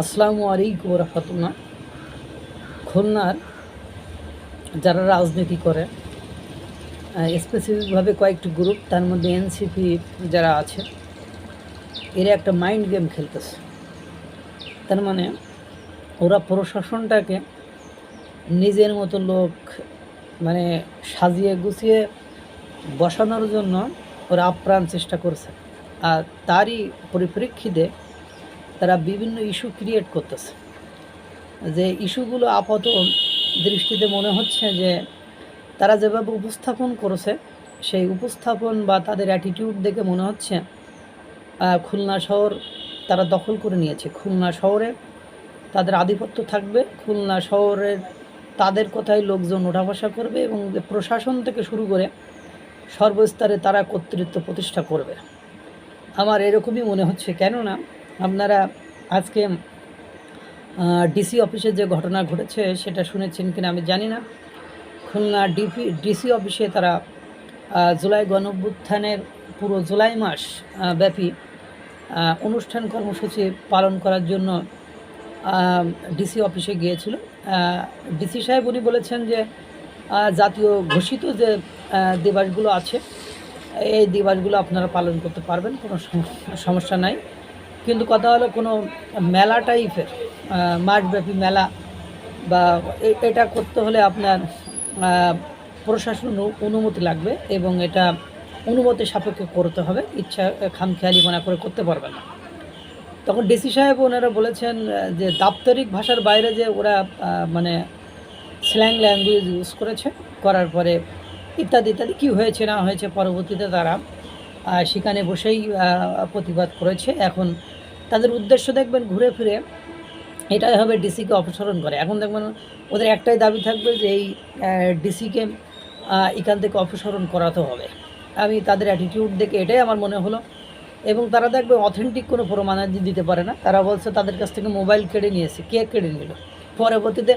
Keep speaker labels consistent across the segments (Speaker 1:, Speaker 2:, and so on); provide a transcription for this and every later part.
Speaker 1: আসসালামু আলাইকুম রহমতুল্লাহ। খুলনার যারা রাজনীতি করে স্পেসিফিকভাবে কয়েকটি গ্রুপ তার মধ্যে এনসিপি যারা আছে, এরা একটা মাইন্ড গেম খেলতেছে। তার মানে ওরা প্রশাসনটাকে নিজের মতো লোক মানে সাজিয়ে গুছিয়ে বসানোর জন্য ওরা আপ্রাণ চেষ্টা করছে। আর তারই পরিপ্রেক্ষিতে তারা বিভিন্ন ইস্যু ক্রিয়েট করতেছে। যে ইস্যুগুলো আপাত দৃষ্টিতে মনে হচ্ছে যে তারা যেভাবে উপস্থাপন করেছে, সেই উপস্থাপন বা তাদের অ্যাটিটিউড দেখে মনে হচ্ছে খুলনা শহর তারা দখল করে নিয়েছে। খুলনা শহরে তাদের আধিপত্য থাকবে, খুলনা শহরের তাদের কথাই লোকজন ওঠা বসা করবে এবং প্রশাসন থেকে শুরু করে সর্বস্তরে তারা কর্তৃত্ব প্রতিষ্ঠা করবে। আমার এরকমই মনে হচ্ছে। কেননা আপনারা আজকে ডিসি অফিসে যে ঘটনা ঘটেছে সেটা শুনেছেন কিনা আমি জানি না। খুলনা ডিপি ডিসি অফিসে তারা জুলাই গণঅভ্যুত্থানের পুরো জুলাই মাস ব্যাপী অনুষ্ঠান কর্মসূচি পালন করার জন্য ডিসি অফিসে গিয়েছিল। ডিসি সাহেব উনি বলেছেন যে জাতীয় ঘোষিত যে দিবসগুলো আছে, এই দিবসগুলো আপনারা পালন করতে পারবেন, কোনো সম- সমস্যা নাই। কিন্তু কথা হলো কোনো মেলা টাইপের মাসব্যাপী মেলা বা এটা করতে হলে আপনার প্রশাসন অনুমতি লাগবে এবং এটা অনুমতি সাপেক্ষে করতে হবে। ইচ্ছা, খামখেয়ালি মনে করে করতে পারবে না। তখন ডিসি সাহেব ওনারা বলেছেন যে দাপ্তরিক ভাষার বাইরে যে ওরা মানে স্ল্যাং ল্যাঙ্গুয়েজ ইউজ করেছে, করার পরে ইত্যাদি ইত্যাদি কী হয়েছে, না হয়েছে পরবর্তীতে তারা সেখানে বসেই প্রতিবাদ করেছে। এখন তাদের উদ্দেশ্য দেখবেন ঘুরে ফিরে এটাই হবে ডিসিকে অপসারণ করে। এখন দেখবেন ওদের একটাই দাবি থাকবে যে এই ডিসিকে এখান থেকে অপসারণ করাতে হবে। আমি তাদের অ্যাটিটিউড দেখে এটাই আমার মনে হলো। এবং তারা দেখবে অথেন্টিক কোনো প্রমাণাদি দিতে পারে না। তারা বলছে তাদের কাছ থেকে মোবাইল কেড়ে নিয়েছে। কে কেড়ে নিল? পরবর্তীতে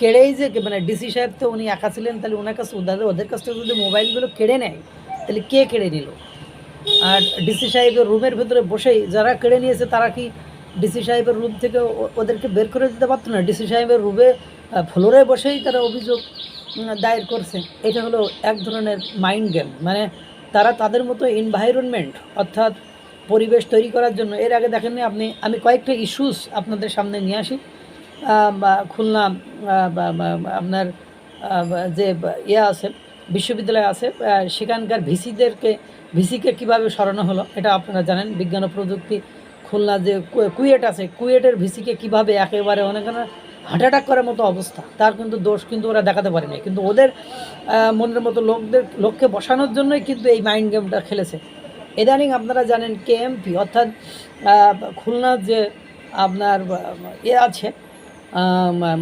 Speaker 1: কেড়েই যে মানে ডিসি সাহেব তো উনি একা ছিলেন, তাহলে ওনার কাছে ওদের ওদের কাছ থেকে যদি মোবাইলগুলো কেড়ে নেয়, তাহলে কে কেড়ে নিল? আর ডিসি সাহেবের রুমের ভেতরে বসেই যারা কেড়ে নিয়েছে, তারা কি ডিসি সাহেবের রুম থেকে ওদেরকে বের করে দিতে পারতো না? ডিসি সাহেবের রুমে ফ্লোরে বসেই তারা অভিযোগ দায়ের করছে। এটা হলো এক ধরনের মাইন্ড গেম মানে তারা তাদের মতো এনভায়রনমেন্ট অর্থাৎ পরিবেশ তৈরি করার জন্য। এর আগে দেখেননি আপনি? আমি কয়েকটা ইস্যুস আপনাদের সামনে নিয়ে আসি। খুলনা আপনার যে ইয়ে আছে বিশ্ববিদ্যালয় আছে সেখানকার ভিসিদেরকে, ভিসিকে কীভাবে সরানো হলো এটা আপনারা জানেন। বিজ্ঞান ও প্রযুক্তি খুলনা যে কুয়েট আছে, কুয়েটের ভিসিকে কীভাবে একেবারে অনেক হার্ট অ্যাটাক করার মতো অবস্থা, তার কিন্তু দোষ কিন্তু ওরা দেখাতে পারেনি। কিন্তু ওদের মনের মতো লোকদের, লোককে বসানোর জন্যই কিন্তু এই মাইন্ড গেমটা খেলেছে। ইদানিং আপনারা জানেন কেএমপি, অর্থাৎ খুলনার যে আপনার এ আছে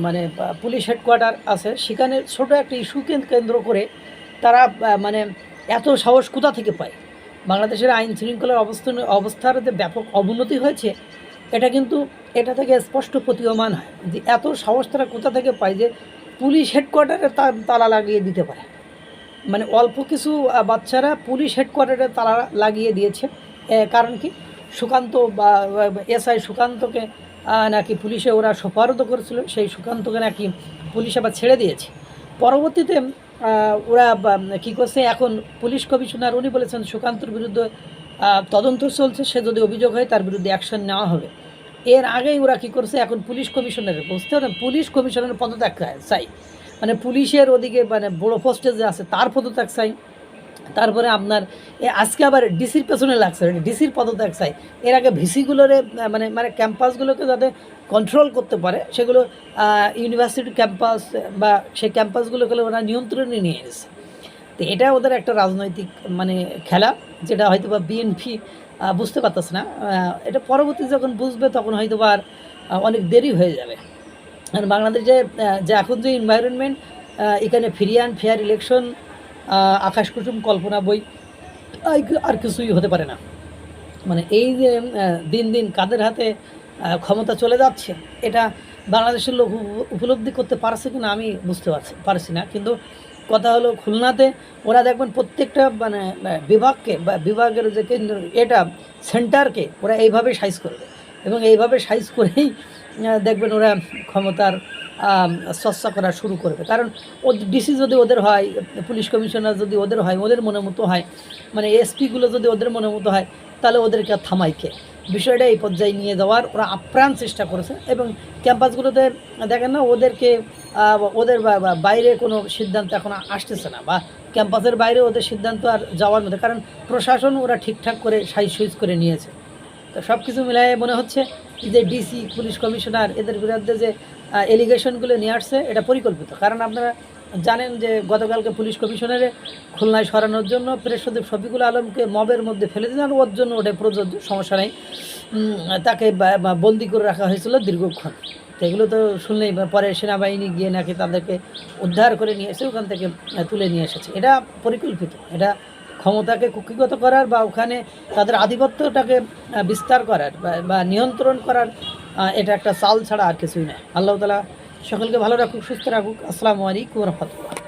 Speaker 1: মানে পুলিশ হেডকোয়ার্টার আছে, সেখানে ছোট একটা ইস্যুকে কেন্দ্র করে তারা মানে এত সাহস কোথা থেকে পায়? বাংলাদেশের আইন শৃঙ্খলার অবস্থান, অবস্থার যে ব্যাপক অবনতি হয়েছে, এটা কিন্তু এটা থেকে স্পষ্ট প্রতীয়মান হয় যে এত সাহস তারা কোথা থেকে পায় যে পুলিশ হেডকোয়ার্টারে তালা লাগিয়ে দিতে পারে। মানে অল্প কিছু বাচ্চারা পুলিশ হেডকোয়ার্টারে তালা লাগিয়ে দিয়েছে। কারণ কি? সুকান্ত বা এসআই সুকান্তকে নাকি পুলিশে ওরা সোপারদ করেছিল, সেই সুকান্তকে নাকি পুলিশ আবার ছেড়ে দিয়েছে। পরবর্তীতে ওরা কি করছে, এখন পুলিশ কমিশনার উনি বলেছেন সুকান্তর বিরুদ্ধে তদন্ত চলছে, সে যদি অভিযোগ হয় তার বিরুদ্ধে অ্যাকশন নেওয়া হবে। এর আগেই ওরা কী করছে, এখন পুলিশ কমিশনারের বুঝতে পারেন পুলিশ কমিশনারের পদত্যাগ চাই। মানে পুলিশের ওদিকে মানে বড় পোস্টে যে আছে, তার পদত্যাগ চাই। তারপরে আপনার আজকে আবার ডিসির পেছনে লাগছে ডিসির পদত্যাগ চাই। এর আগে ভিসিগুলোরে মানে মানে ক্যাম্পাসগুলোকে যাতে কন্ট্রোল করতে পারে, সেগুলো ইউনিভার্সিটি ক্যাম্পাস বা সেই ক্যাম্পাসগুলোকে ওরা নিয়ন্ত্রণে নিয়ে এসেছে। তো এটা ওদের একটা রাজনৈতিক মানে খেলা, যেটা হয়তো বা বিএনপি বুঝতে পারতেছে না। এটা পরবর্তী যখন বুঝবে, তখন হয়তো আর অনেক দেরি হয়ে যাবে। আর বাংলাদেশে যে এখন যে এনভায়রনমেন্ট এখানে ফ্রি অ্যান্ড ফেয়ার ইলেকশন আকাশ কুসুম কল্পনা বই আর কিছুই হতে পারে না। মানে এই যে দিন দিন কাদের হাতে ক্ষমতা চলে যাচ্ছে, এটা বাংলাদেশের লোক উপ- উপলব্ধি করতে পারছে কিনা আমি বুঝতে পারছি পারছি না। কিন্তু কথা হলো খুলনাতে ওরা দেখবেন প্রত্যেকটা মানে বিভাগকে বা বিভাগের যে কেন্দ্র, এটা সেন্টারকে ওরা এইভাবে সাইজ করবে। এবং এইভাবে সাইজ করেই দেখবেন ওরা ক্ষমতার চর্চা করা শুরু করবে। কারণ ডিসি যদি ওদের হয়, পুলিশ কমিশনার যদি ওদের হয়, ওদের মনে মতো হয় মানে এসপিগুলো যদি ওদের মনে মতো হয়, তাহলে ওদেরকে আর থামাই কে? বিষয়টা এই পর্যায়ে নিয়ে যাওয়ার ওরা আপ্রাণ চেষ্টা করেছে এবং ক্যাম্পাসগুলোতে দেখেন না, ওদেরকে ওদের বাইরে কোনো সিদ্ধান্ত এখন আসতেছে না বা ক্যাম্পাসের বাইরে ওদের সিদ্ধান্ত আর যাওয়ার মধ্যে কারণ প্রশাসন ওরা ঠিকঠাক করে সাইজ সুইজ করে নিয়েছে। তো সব কিছু মিলাই মনে হচ্ছে যে ডিসি পুলিশ কমিশনার এদের বিরুদ্ধে যে এলিগেশনগুলো নিয়ে আসছে, এটা পরিকল্পিত। কারণ আপনারা জানেন যে, গতকালকে পুলিশ কমিশনারে খুলনায় সরানোর জন্য প্রেসদীপ শফিকুল আলমকে মবের মধ্যে ফেলে দিলেন ওর জন্য ওটা প্রযোজ্য, সমস্যা নেই। তাকে বন্দি করে রাখা হয়েছিল দীর্ঘক্ষণ। এগুলো তো শুনলেই পরে সেনাবাহিনী গিয়ে নাকি তাদেরকে উদ্ধার করে নিয়ে এসে ওখান থেকে তুলে নিয়ে এসেছে। এটা পরিকল্পিত, এটা ক্ষমতাকে কুক্ষিগত করার বা ওখানে তাদের আধিপত্যটাকে বিস্তার করার বা- নিয়ন্ত্রণ করার এটা একটা চাল ছাড়া আর কিছুই নয় আল্লাহ তালা সকলকে ভালো রাখুক, সুস্থ রাখুক। আসসালামু আলাইকুম রহমতুল্লাহ।